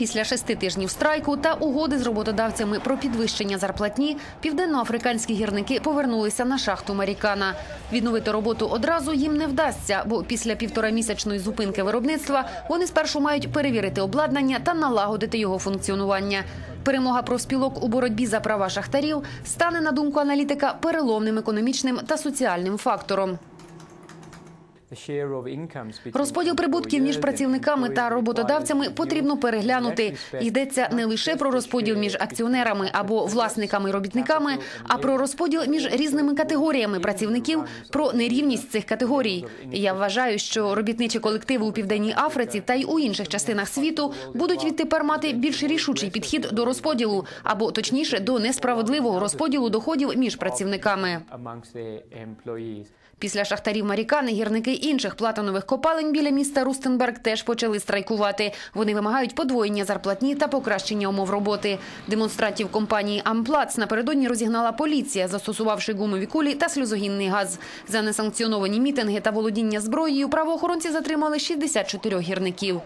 Після шести тижнів страйку та угоди з роботодавцями про підвищення зарплатні південноафриканські гірники повернулися на шахту Марікана. Відновити роботу одразу їм не вдасться, бо після півторамісячної зупинки виробництва вони спершу мають перевірити обладнання та налагодити його функціонування. Перемога профспілок у боротьбі за права шахтарів стане, на думку аналітика, переломним економічним та соціальним фактором. Розподіл прибутків між працівниками та роботодавцями потрібно переглянути. Йдеться не лише про розподіл між акціонерами або власниками робітниками, а про розподіл між різними категоріями працівників, про нерівність цих категорій. Я вважаю, що робітничі колективи у південній Африці та й у інших частинах світу будуть відтепер мати більш рішучий підхід до розподілу, або точніше до несправедливого розподілу доходів між працівниками. Після шахтарів Марікани гірники інших платинових копалень біля міста Рустенберг теж почали страйкувати. Вони вимагають подвоєння зарплатні та покращення умов роботи. Демонстрантів компанії Амплац напередодні розігнала поліція, застосувавши гумові кулі та сльозогінний газ. За несанкціоновані мітинги та володіння зброєю правоохоронці затримали 64 гірників.